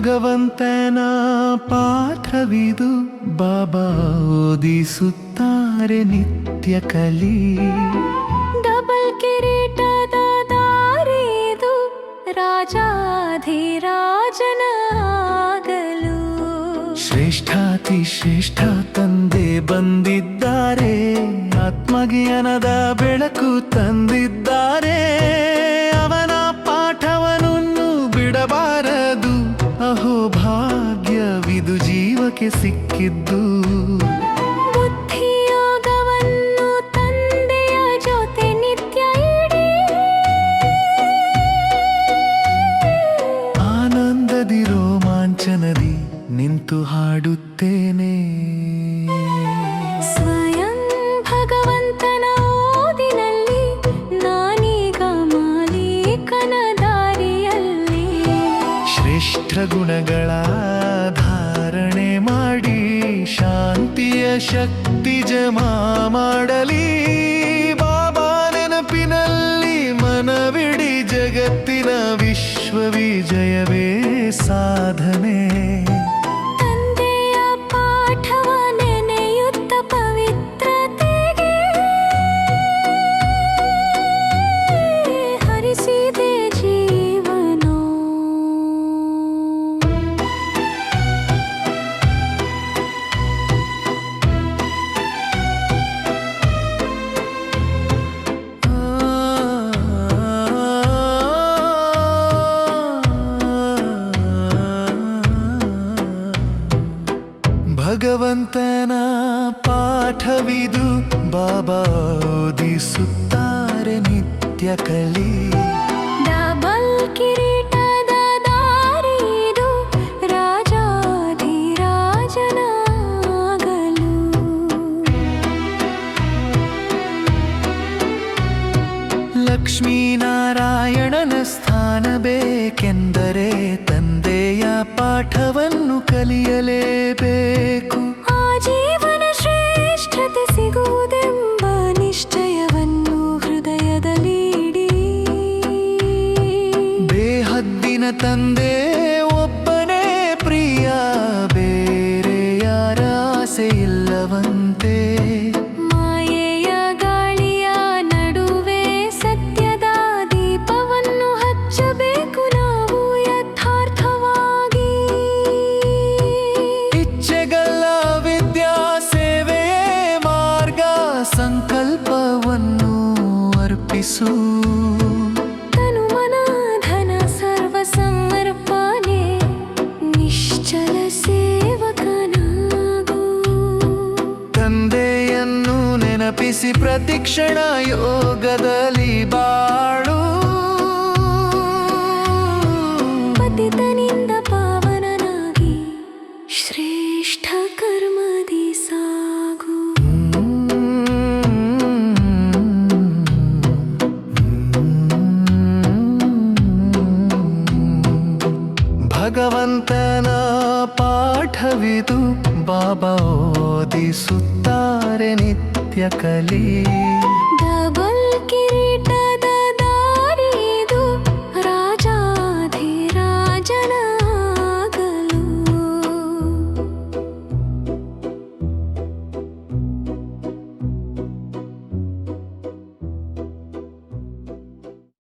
ಭಗವಂತನ ಪಾಠವಿದು ಬಾಬಾ ಓದಿಸುತ್ತಾರೆ ನಿತ್ಯ ಕಲಿ. ಡಬಲ್ ಕಿರೀಟದ ದಾರಿದು ರಾಜಾಧಿರಾಜನಾಗಲು ಶ್ರೇಷ್ಠಾತಿ ಶ್ರೇಷ್ಠ ತಂದೆ ಬಂದಿದ್ದಾರೆ. ಆತ್ಮಜ್ಞಾನದ ಬೆಳಕು ತಂದಿದ್ದಾರೆ. ಜೀವಕ್ಕೆ ಸಿಕ್ಕಿದ್ದು. ಬುದ್ಧಿಯೋಗವನ್ನು ತಂದೆಯ ಜೊತೆ ನಿತ್ಯ ಇಡಿ. ಆನಂದದಿ ರೋಮಾಂಚನದಿ ನಿಂತು ಹಾಡುತ್ತೇನೆ. ಶ್ರೇಷ್ಠ ಗುಣಗಳ ಶಕ್ತಿ ಜಮಾ ಮಾಡಲಿ. ಬಾಬಾ ನೆನಪಿನಲ್ಲಿ ಮನವಿಡಿ ಜಗತ್ತಿನ ವಿಶ್ವ ವಿಜಯವೇ ಸಾಧನೆ. ಭಗವಂತನ ಪಾಠವಿದು ಬಾಬಾ ಓದಿಸುತ್ತಾರೆ ನಿತ್ಯ ಕಲಿ. ಡಬಲ್ ಕಿರೀಟದ ದಾರಿದು ರಾಜಾಧಿರಾಜನಾಗಲು ಲಕ್ಷ್ಮೀನಾರಾಯಣನ ಸ್ಥಾನ ಬೇಕೆಂದರೆ ತಂದೆಯ ಪಾಠವನ್ನು ಕಲಿಯಲೇಬೇಕು. ಜೀವನ ಶ್ರೇಷ್ಠತೆ ಸಿಗುವುದೆಂಬ ನಿಶ್ಚಯವನ್ನು ಹೃದಯದಲ್ಲಿಡಿ ಬೇಹದ್ದಿನ ತಂದೆ ಒಬ್ಬನೇ ಪ್ರಿಯ ಬೇರೆ ಯಾರ ಇಲ್ಲವಂತೆ. ನೆನಪಿಸಿ ಪ್ರತಿಕ್ಷಣ ಯೋಗದಲ್ಲಿ ಬಾಳು. ಪತಿತನಿಂದ ಪಾವನನಾಗಿ ಶ್ರೇಷ್ಠ ಕರ್ಮದಿ ಸಾಗು. ಭಗವಂತನ ಪಾಠವಿದು ಬಾಬಾ ಓದಿಸುತ್ತಾರೆ ನಿತ್ಯ. ಕಲಿ ಡಬಲ್ ಕಿರೀಟ